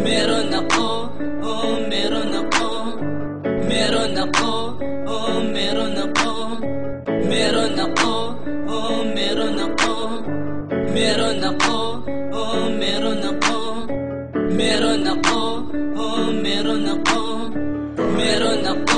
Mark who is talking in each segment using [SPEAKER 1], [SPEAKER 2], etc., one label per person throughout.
[SPEAKER 1] Meron ako, oh meron ako. Meron ako, oh meron ako. Meron ako, oh meron ako. Meron ako, oh meron ako. Meron ako, oh meron ako. Meron ako,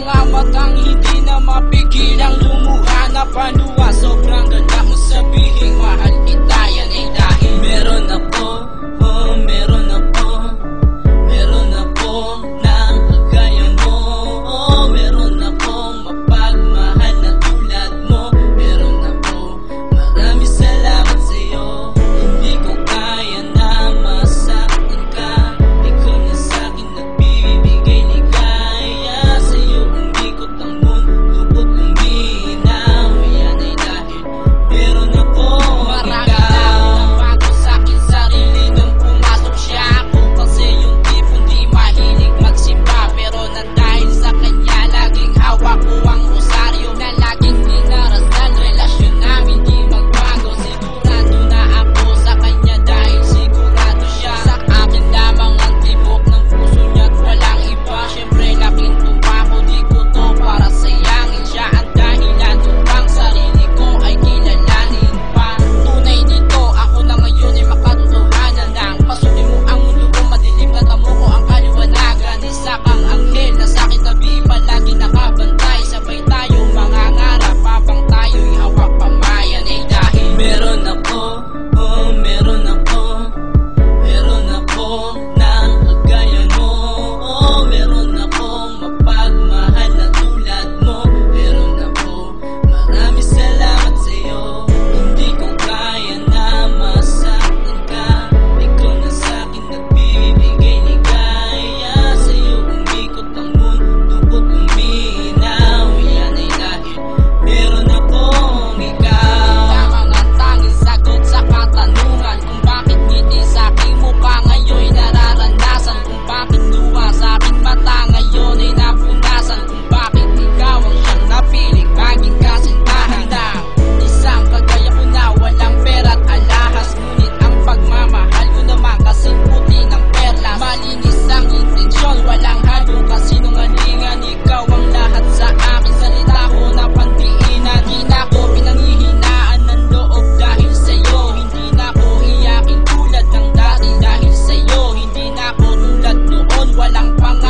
[SPEAKER 2] mga matang hindi na mapigilang lumuha na panuwa Sobrang ganda mo sabihin mahal kita yan ay dahil
[SPEAKER 1] meron ako.
[SPEAKER 2] walang pang